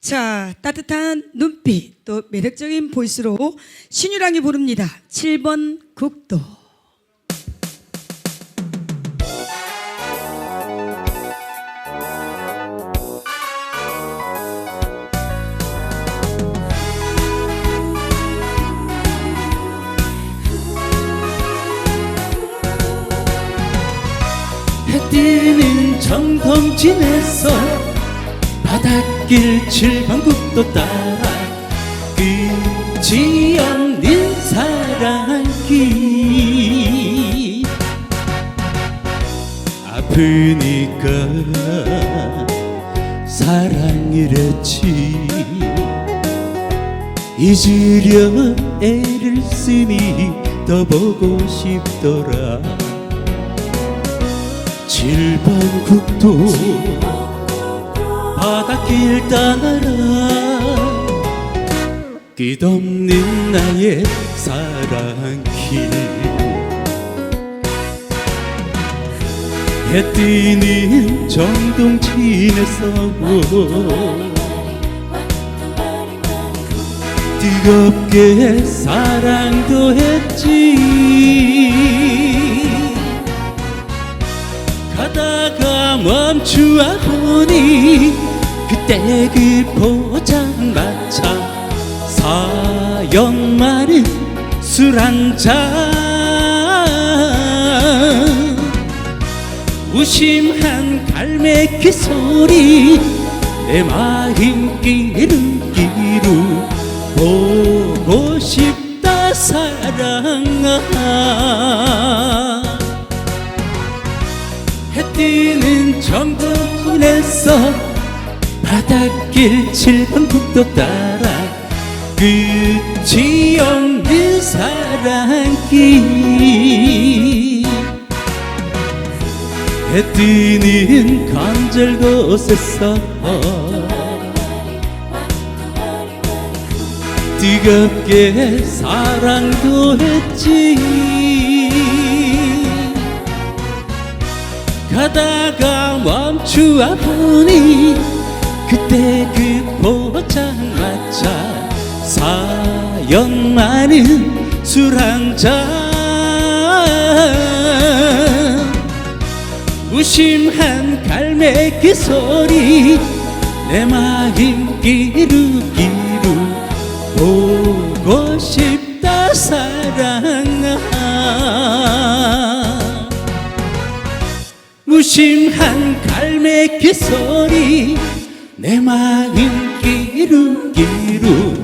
자, 따뜻한 눈빛, 또 매력적인 보이스로 신유랑이 부릅니다. 7번 국도. 해 뜨는 정동진에서 바닷길 칠방국도 따라 끝이 없는 사랑길 아프니까 사랑이랬지. 잊으려 애를 쓰니 더 보고 싶더라. 칠번 국도 바닷길 따라 끝없는 나의 사랑길. 해 뜨는 정동진에서 뜨겁게 사랑도 했지. 가다가 멈추어 보니 그때 그 포장마차 사연 많은 술 한잔. 무심한 갈매기 소리 내 마음 끼룩끼룩 보고 싶다 사랑아. 해 뜨는 정동진에서 바닷길 칠번 국도 따라 끝이 없는 사랑길. 해 뜨는 간절 곳에서 뜨겁게 사랑도 했지. 가다가 멈추어 보니 그때 그 포장마차 사연 많은 술 한 잔. 무심한 갈매기 소리 내 마음 끼룩끼룩 보고 싶다 사랑아. 무심한 갈매기 소리 내 마음 기루기루.